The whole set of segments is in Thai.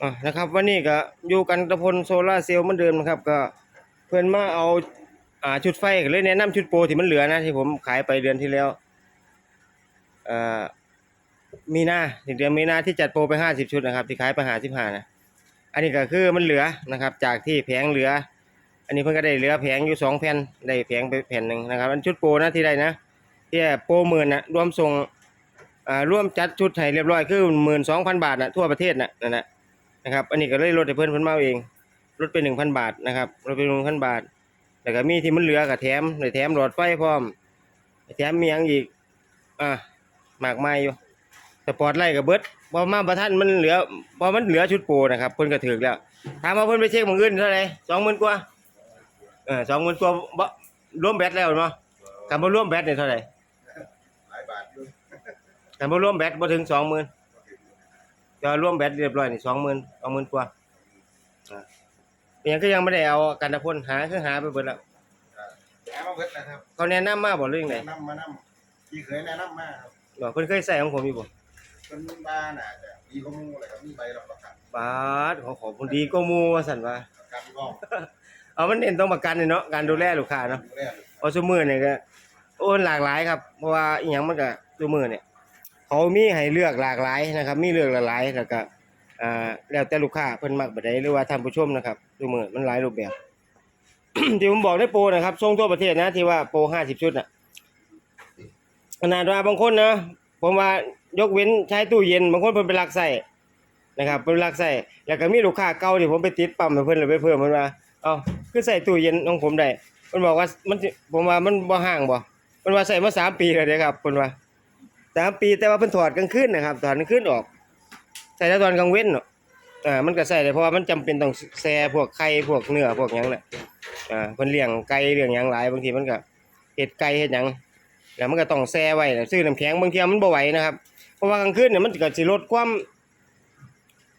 อะนะครับวันนี้ก็อยู่กันตะพลโซล่าเซลล์เหมือนเดิมนะครับ ก็เพื่อนมาเอาอ่าชุดไฟก็เลยแนะนำชุดโปรที่มันเหลือนะที่ผมขายไปเดือนที่แล้วเอ่อมีนาถึงเดือนมีนาที่จัดโปรไปห้าสิบชุดนะครับ ที่ขายไปห้าสิบห้านะอันนี้ก็คือมันเหลือนะครับ จากที่แผงเหลือ อันนี้เพิ่นก็ได้เหลือแผงอยู่สองแผ่นได้แผงไปแผ่นหนึ่งนะครับ อันชุดโปรนะที่ได้นะที่โปรหมื่นนะรวมส่งอ่าร่วมจัดชุดให้เรียบร้อยคือหมื่นสองพันบาทนะทั่วประเทศนะนั่นนะ นะครับอันนี้ก็เลยลดให้เพิ่อนเพิ่นมาเอาเองลดไปหนึ่งพันบาทนะครับลดไปหนึ่งพันบาทแล้วก็มีที่มันเหลือก็แถมเลยแถมหลอดไฟพร้อมแถมมีหยังอีกอะมากไมายอยู่สปอร์ตไลท์กับเบิร์ดพอมาประทันมันเหลือพอมันเหลือชุดโปรนะครับเพิ่นก็ถึกแล้วถามว่าเพิ่นไปเช็คมื้ออื่นเท่าไหร่20,000กว่าเออ20,000กว่าบ่รวมแบตแล้วเนาะกันบ่รวมแบตนี่ยเท่าไหร่หลายบาทอยู่กันบ่รวมแบตบ่ถึงสองหมื่น 20,000จะรวมแบตเรียบร้อยนี่20,000 20,000กว่าเป็นหยังก็ยังไม่ได้เอากันตะพลหาคือหาไปเบิดแล้วแนะมาเบิดนะครับเขาแนะนำมาบ่เรื่องไหนแนะนำมานำที่เคยแนะนำมาครับบ่เพิ่นเคยใส่ของผมอยู่บ่เป็นบ้านน่ะจะดีกว่าหมูอะไรครับมีใบรับประกันบาดขอขอบคุณดีก็หมู่ว่าซั่นว่าประกันก็เอามันเน้นต้องประกันนี่เนาะการดูแลลูกค้าเนาะ ดูแล เพราะซุมื้อนี่ก็โอ้หลากหลายครับ เพราะว่าอีหยังมันก็ซุมื้อนี่ เขามีให้เลือกหลากหลายนะครับ มีเลือกหลากหลายแล้วก็อ่าแล้วแต่ลูกค้าเพิ่นมักแบบใดหรือว่าท่านผู้ชมนะครับซุมื้อมันหลายรูปแบบ ที่ผมบอกในโปรนะครับส่งทั่วประเทศนะที่ว่าโปร50ชุดน่ะขนาดว่าบางคนนะผมว่ายกเว้นใช้ตู้เย็นบางคนเพิ่นไปลักใส่นะครับเพิ่นลักใส่แล้วก็มีลูกค้าเก่าที่ผมไปติดปั๊มให้เพิ่นเลยไปเพิ่มเพิ่นว่าเอ้าคือใส่ตู้เย็นของผมได้เพิ่นบอกว่ามันผมว่ามันบ่ห่างบ่เพิ่นว่าใส่มาสามปีแล้วเด้ครับเพิ่นว่า สามปีแต่ว่าเพิ่นถอดกลางคืนนะครับถอดกลางคืนออก ใส่แต่ตอนกลางเว้นเนาะอ่ามันก็ใส่ได้เพราะว่ามันจำเป็นต้องแซ่พวกไข่พวกเนื้อพวกหยังแหละอ่าเพิ่นเลี้ยงไก่เลี้ยงหยังหลายบางทีมันก็เฮ็ดไก่เฮ็ดหยังแล้วมันก็ต้องแช่ไว้นะซื้อน้ำแข็งบางทีมันบ่ไหวนะครับ เพราะว่ากลางคืนเนี่ยมันก็สิลดความ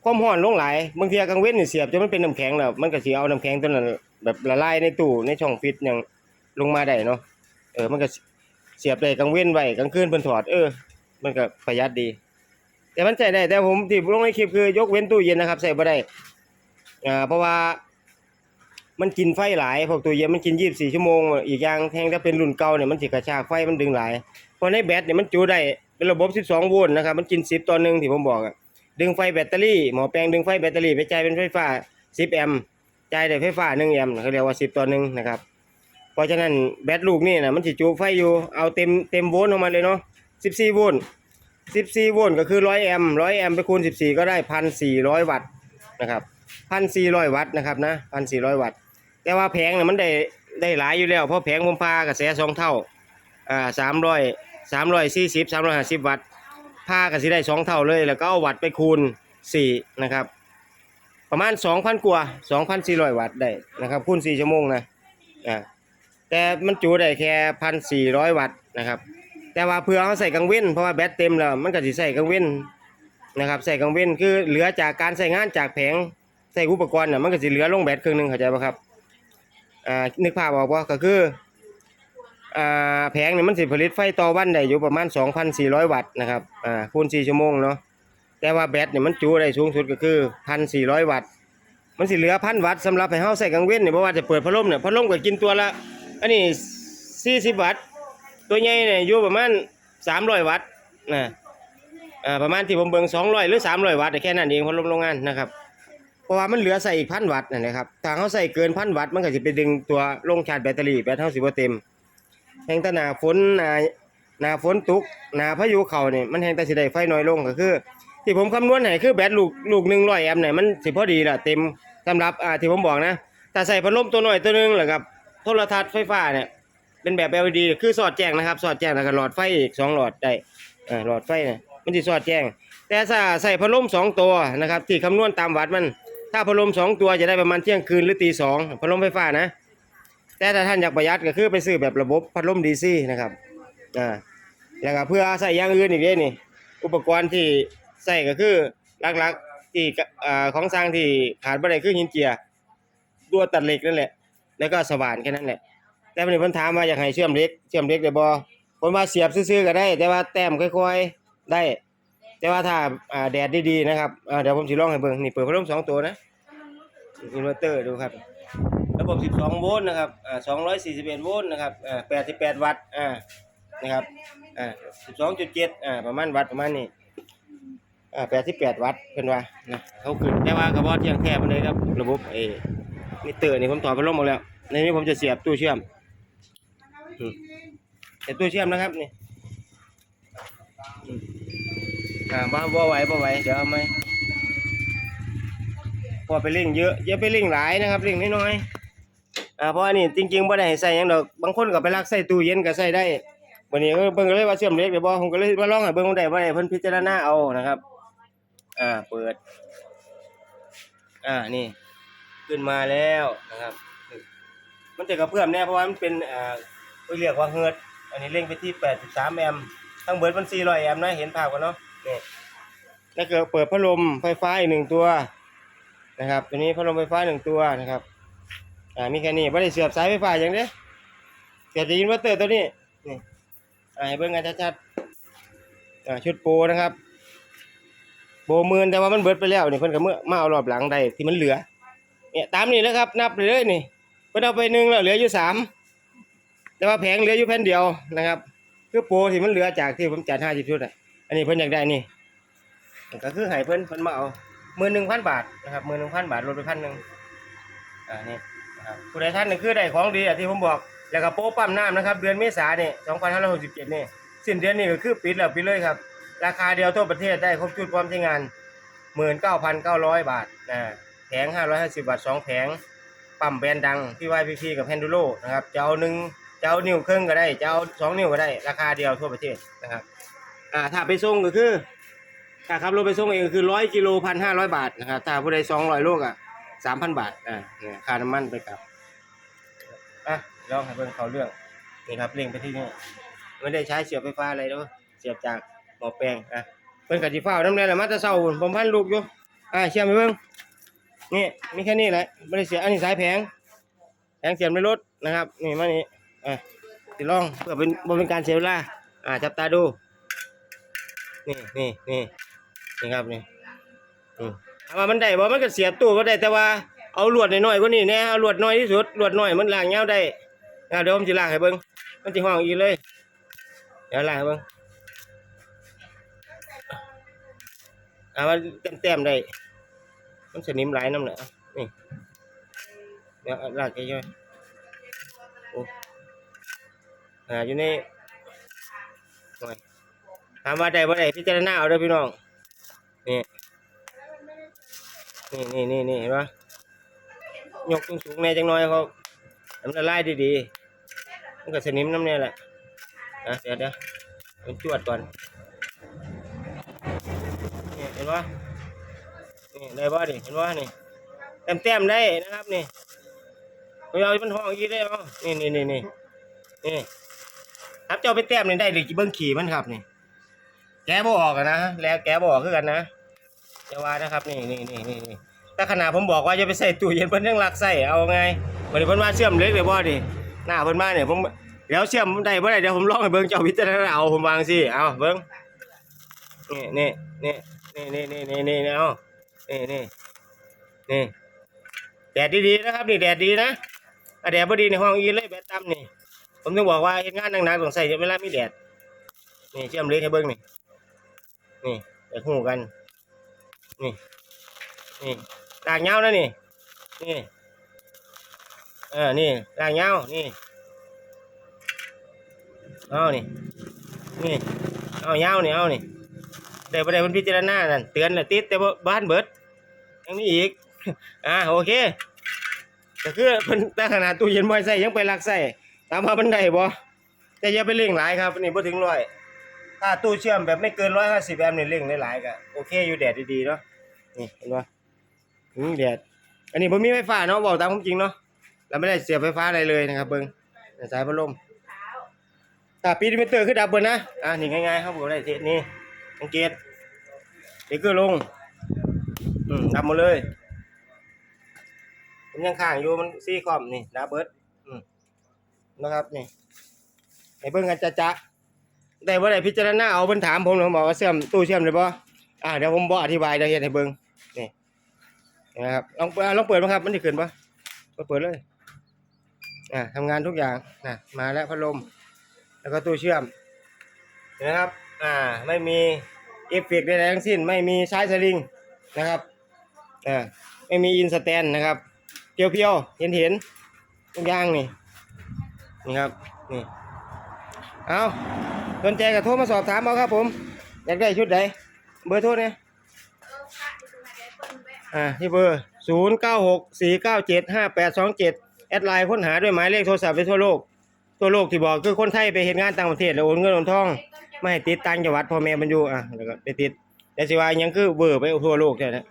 ความร้อนลงหลายบางทีกลางเว้นเนี่ยเสียบจนมันเป็นน้ำแข็งแล้วมันก็สิเอาน้ำแข็งตัวนั้นแบบละลายในตู้ในช่องฟิตอย่างลงมาได้เนาะเออมันก็ สียบได้กลางเว้นไว้กลางคืนเพิ่นถอดเออ มันก็ประหยัดดี แต่มันใช้ได้ แต่ผมที่ลงในคลิปคือยกเว้นตู้เย็นนะครับใส่บ่ได้อ่าเพราะว่ามันกินไฟหลายพวกตู้เย็นมันกิน 24 ชั่วโมง อีกอย่างแทงถ้าเป็นรุ่นเก่าเนี่ยมันสิกระชากไฟมันดึงหลาย เพราะในแบตเนี่ยมันจุได้เป็นระบบ 12 โวลต์นะครับมันกิน 10 ต่อหนึ่งที่ผมบอกอะดึงไฟแบตเตอรี่หมอแปลงดึงไฟแบตเตอรี่ไปจ่ายเป็นไฟฟ้า 10 แอมป์จ่ายได้ไฟฟ้า 1 แอมป์เขาเรียกว่า 10 ต่อหนึ่งนะครับ เพราะฉะนั้นแบตลูกนี่นะมันสิจุไฟอยู่เอาเต็มเต็มโวลต์ออกมาเลยเนาะ14 โวลต์14 โวลต์ก็คือ 100 แอมป์100 แอมป์ไปคูณ 14 ก็ได้ 1,400 วัตต์นะครับ 1,400 วัตต์นะครับนะ 1,400 วัตต์ แต่ว่าแผงเนี่ยมันได้ได้หลายอยู่แล้ว เพราะแผงผมพากระแสสองเท่าอ่าสามร้อยสามร้อยสี่สิบสามร้อยห้าสิบวัตต์พาก็สิได้สองเท่าเลย แล้วก็เอาวัตต์ไปคูณสี่นะครับ ประมาณสองพันกว่าสองพันสี่ร้อยวัตต์ได้นะครับคูณสี่ชั่วโมงนะอ่า แต่มันจุได้แค่พันสี่ร้อยวัตต์นะครับ แต่ว่าเพื่อเขาใส่กังเว้นเพราะว่าแบตเต็มแล้วมันก็สิใส่กังเว้นนะครับใส่กังเว้นคือเหลือจากการใส่งานจากแผงใส่อุปกรณ์น่ะมันก็สิเหลือลงแบตครึ่งหนึงเข้าใจป่ะครับอ่านึกภาพออกบ่ก็คืออ่าแผงเนี่ยมันสิผลิตไฟต่อวันได้อยู่ประมาณ 2,400 วัตต์นะครับอ่าคูณ4ชั่วโมงเนาะแต่ว่าแบตเนี่ยมันจุได้สูงสุดก็คือ 1,400 วัตต์มันสิเหลือ1,000วัตต์สำหรับให้เฮาใส่กลางเว้นเนี่ยบ่ว่าจะเปิดพัดลมเนี่ยพัดลมก็กินตัวละ อันนี้40วัตต์ ตัวใหญ่เนี่ยอยู่ประมาณ300วัตต์นะอ่าประมาณที่ผมเบิ่ง200หรือ300วัตต์แค่นั้นเองพัดลมโรงงานนะครับเพราะว่ามันเหลือใส่อีกพันวัตต์นะครับถ้าเขาใส่เกินพันวัตต์มันก็จะไปดึงตัวลงชาร์จแบตเตอรี่แบตเท่าสิบเต็มแห่งตนาฝนนานาฝนตกนาพายุเข้าเนี่ยมันแห่งแต่สิได้ไฟน้อยลงก็คือ ที่ผมคำนวณให้คือแบตลูกลูก100แอมป์เนี่ยมันสิพอดีละเต็มสำหรับอ่าที่ผมบอกนะถ้าใส่พัดลมตัวน้อยตัวนึงแล้วกับ โทรทัศน์ไฟฟ้าเนี่ย เป็นแบบ LED คือสอดแจ้งนะครับ สอดแจ้งแล้วก็หลอดไฟอีกสองหลอดได้อ่าหลอดไฟเนี่ยมันสิสอดแจ้ง แต่ถ้าใส่พัดลมสองตัวนะครับที่คำนวณตามวัตต์มัน ถ้าพัดลมสองตัวจะได้ประมาณเที่ยงคืนหรือตีสองพัดลมไฟฟ้านะ แต่ถ้าท่านอยากประหยัดก็คือไปซื้อแบบระบบพัดลมดีซีนะครับอ่าแล้วก็เพื่อใส่อย่างอื่นอีกเด้นี่ อุปกรณ์ที่ใส่ก็คือหลักๆที่อ่าของสร้างที่ขาดบ่ได้คือหินเจียตัวตัดเหล็กนั่นแหละ แล้วก็สว่านแค่นั้นแหละ แต่วันนี้เพิ่นถามว่าอยากให้เชื่อมเล็ก เชื่อมเล็กได้บ่ผมว่าเสียบซื่อๆก็ได้ แต่ว่าแต้มค่อยๆได้ แต่ว่าถ้าอ่าแดดดีๆนะครับอ่าเดี๋ยวผมสิลองให้เบิ่งนี่เปิดพัดลมสองตัวนะอินเวอร์เตอร์ดูครับ ระบบ 12 โวลต์นะครับอ่า241 โวลต์นะครับอ่า88 วัตต์อ่านะครับอ่า12.7อ่าประมาณวัตต์ประมาณนี้อ่า88 วัตต์เพิ่นว่านะเขาขึ้นแต่ว่าก็บ่เที่ยงแท้ปานใดครับ ระบบไอ้มิเตอร์นี่ผมถอดพัดลมออกแล้ว ในนี้ผมจะเสียบตู้เชื่อมเสียบตู้เชื่อมนะครับนี่อ่าบ่บ่ไหวบ่ไหวเดี๋ยวเอาไหมพอไปเร่งเยอะอย่าไปเร่งหลายนะครับเร่งน้อยๆอ่าเพราะอันนี้จริงๆบ่ได้ให้ใส่ยังดอกบางคนก็ไปลักใส่ตู้เย็นก็ใส่ได้วันนี้ก็เบิ่งก็เลยว่าเชื่อมเล็กเดี๋ยวบ่ผมก็เลยมาลองให้เบิ่งได้บ่ได้เพิ่นพิจารณาเอานะครับ อ่าเปิด อ่านี่ ขึ้นมาแล้วนะครับ มันจะกระเพื่อมแน่เพราะว่ามันเป็นอ่าเรียกว่าเฮิร์ตอันนี้เร่งไปที่ 83 แอมป์ทั้งเบิร์ดมัน400 แอมป์นะเห็นภาพกันเนาะนี่แล้วก็เปิดพัดลมไฟฟ้าอีกหนึ่งตัวนะครับตัวนี้พัดลมไฟฟ้าหนึ่งตัวนะครับอ่ามีแค่นี้ไม่ได้เสียบสายไฟฟ้าอย่างเด้เสียบจากอินวอร์เตอร์ตัวนี้นี่อ่าให้เบิ่งกันชัดๆอ่าชุดโปรนะครับโปรหมื่นแต่ว่ามันเบิดไปแล้วนี่เพิ่นก็เมื่อมาเอารอบหลังได้ที่มันเหลือเนี่ยตามนี้แล้วครับนับไปเลยนี่ เพิ่นเอาไปหนึ่งแล้วเหลืออยู่สามแต่ว่าแผงเหลืออยู่แผ่นเดียวนะครับคือโปรที่มันเหลือจากที่ผมจัดห้าสิบชุดอะอันนี้เพิ่นอยากได้นี่ก็คือให้เพิ่นเพิ่นมาเอาหมื่นหนึ่งพันบาทนะครับหมื่นหนึ่งพันบาทลดไปพันหนึ่งอ่านี่นะครับผู้ใดท่านนี่คือได้ของดีอะที่ผมบอกแล้วก็โป๊ปั๊มน้ำนะครับ เดือนเมษาเนี่ยสองพันห้าร้อยหกสิบเจ็ดนี่สิ้นเดือนนี้ก็คือปิดแล้วปิดเลยครับ ราคาเดียวทั่วประเทศได้ครบชุดพร้อมใช้งานหมื่นเก้าพันเก้าร้อยบาทนะแผงห้าร้อยห้าสิบบาทสองแผง ปั๊มแบรนด์ดังที่ YPP กับ Penduro นะครับจะเอาหนึ่งจะเอานิ้วครึ่งก็ได้จะเอาสองนิ้วก็ได้ ราคาเดียวทั่วประเทศนะครับอ่าถ้าไปส่งก็คือถ้าขับรถไปส่งเองคือร้อยกิโลพันห้าร้อยบาทนะครับถ้าผู้ใดสองร้อยโลอะสามพันบาทอ่าเนี่ยค่าน้ำมันไปกลับอะลองให้เบิ่งเขาเรื่องนี่ครับเร่งไปที่นี่ไม่ได้ใช้เสียบไฟฟ้าอะไรเด้อเสียบจากหม้อแปลงอะเพิ่นกะสิฟ้าวน้ำแน่แหละมาแต่เช้าผมพันลูกอยู่อ่าเชื่อมไปเบิ่ง นี่มีแค่นี้แหละไม่ได้เสียอันนี้สายแผงแผงเสียบในรถนะครับ นี่มานี่อะติดลองเพื่อเป็นบ่เป็นการเสียเวลาอ่าจับตาดู นี่นี่นี่นี่ครับนี่อืมถามว่ามันได้บ่มันก็เสียบตู้ก็ได้แต่ว่าเอาลวดหน้อยๆกว่านี้แน่เอาลวดน้อยที่สุดลวดน้อยมันล้างยาได้เดี๋ยวผมสิล้างให้เบิ่งมันสิห้องอีกเลยเดี๋ยวล้างให้เบิ่งอ่ามันเต็มๆได้ มันสนิมหลายน้ำเนี่ยนี่เดี๋ยวลากไปย่อยโอ้อ่าอยู่ในหน่ถามว่าได้บ่ได้พิจารณาเอาเด้อพี่น้องนี่นี่นี่นี่นี่เห็นปะยกสูงๆแน่จังน้อยเขาทำละลายดีๆมันก็สนิมน้ำเนี่ยแหละอะเดี๋ยวเดี๋ยวมันจวดก่อนนี่เห็นปะ ได้บ่นี่เห็นบ่นี่เต็มเต็มได้นะครับนี่เราเป็นห้องยี่ได้เอานี่นี่นี่นี่นี่ครับเจ้าไปเต็มนี่ได้หรือเบิ้งขี่มันครับนี่ แกบ่ออกนะแล้วแกบ่ออกคือกันนะจะว่านะครับนี่นี่นี่นี่นี่ถ้าขนาดผมบอกว่าจะไปใส่ตู้เย็นเพิ่นยังรักใส่เอาไงวันนี้เพิ่นมาเชื่อมเล็กเลยบ่นี่หน้าเพิ่นมาเนี่ยผมเดี๋ยวเชื่อมได้บ่ได้เดี๋ยวผมลองให้เบิ้งเจ้าพิจารณาเอาผมวางสิเอาเบิ้งนี่นี่นี่นี่นี่นี่นี่เอา นี่นี่นี่แดดดีๆนะครับนี่แดดดีนะอะแดดพอดีในห้องอีเลยแบตต่ำนี่ ผมต้องบอกว่าเฮ็ดงานหนักๆต้องใส่เวลามีแดดนี่เชื่อมเล็กให้เบิ่งนี่นี่แต่หูกัน นี่นี่ลากเงานะนี่นี่เออนี่ลากเงานี่เอานี่นี่เอาเงานี่เอานี่ ได้บ่ได้เพิ่นพิจารณานั่นเตือนติดแต่บ่บ้านเบิดยังมีอีก อ่าโอเคก็คือเพิ่นแต่ขนาดตู้เย็นบ่ให้ใส่ยังไปลักใส่ถามว่ามันไดบ่แต่อย่าไปเร่งหลายครับนี่บ่ถึงร้อยถ้าตู้เชื่อมแบบไม่เกิน150แอมป์นี่เร่งได้หลายก็โอเคอยู่แดดดีๆเนาะนี่เห็นบ่อืมแดดอันนี้บ่มีไฟฟ้าเนาะบอกตามความจริงเนาะเราไม่ได้เสียบไฟฟ้าอะไรเลยนะครับ เบิ่งสายพัดลมถ้าปีดมิเตอร์คือดับเบิลนะอ่านี่ง่ายๆครับผมได้เทสนี้ สังเกตเด็กเกอร์ลงอืมดับหมดเลยผมยังข้างอยู่มันซี่คอมนี่ดับเบิดอืมนะครับนี่ให้เบิ่งกันจะจะได้บ่ได้พิจารณาเอาเพิ่นถามผมผมบอกว่าเชื่อมตู้เชื่อมได้บ่อ่าเดี๋ยวผมบอกอธิบายเดี๋ยวเฮ็ดให้เบิ่งนี่นะครับลองเปิดอะลองเปิดมั้งครับ มันจะขึ้นปะก็เปิดเลยอ่าทำงานทุกอย่างนะมาแล้วพัดลม แล้วก็ตู้เชื่อมเห็นไหมครับ อ่า ไม่มี เอฟเฟกต์ใดๆทั้งสิ้น ไม่มีสายสลิงนะครับอ่าไม่มีอินสแตนนะครับเพียวๆ เห็นเห็นๆทุกอย่างนี่นี่ครับนี่เอาสนใจก็โทรมาสอบถามเอาครับผม อยากได้ชุดใดเบอร์โทรเนี่ยอ่าที่เบอร์ศูนย์เก้าหกสี่เก้าเจ็ดห้าแปดสองเจ็ดแอดไลน์ค้นหาด้วยหมายเลขโทรศัพท์ไปทั่วโลก ทั่วโลกที่บอกคือคนไทยไปเห็นงานต่างประเทศแล้วโอนเงินโอนทอง ไม่ให้ติดต่างจังหวัดพ่อแม่มันอยู่อะแล้วก็ได้ติดแต่สิว่ายังคือเบอร์ไปทั่วโลกแค่นั้น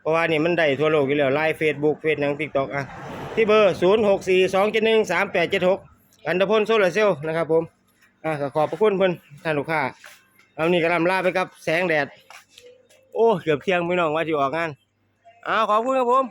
เพราะว่านี่มันได้ทั่วโลกอยู่แล้วไลน์เฟซบุ๊กเฟซหนังติ๊กต็อกอะที่เบอร์ศูนย์หกสี่สองเจ็ดหนึ่งสามแปดเจ็ดหกอันดพลโซลาร์เซลล์นะครับผมอะก็ขอบพระคุณเพิ่อนท่านลูกค้าเอานี่กระลำลาไปกับแสงแดด โอ้ เกือบเที่ยงพี่น้องว่าจะออกงานอ้าวขอบคุณครับผม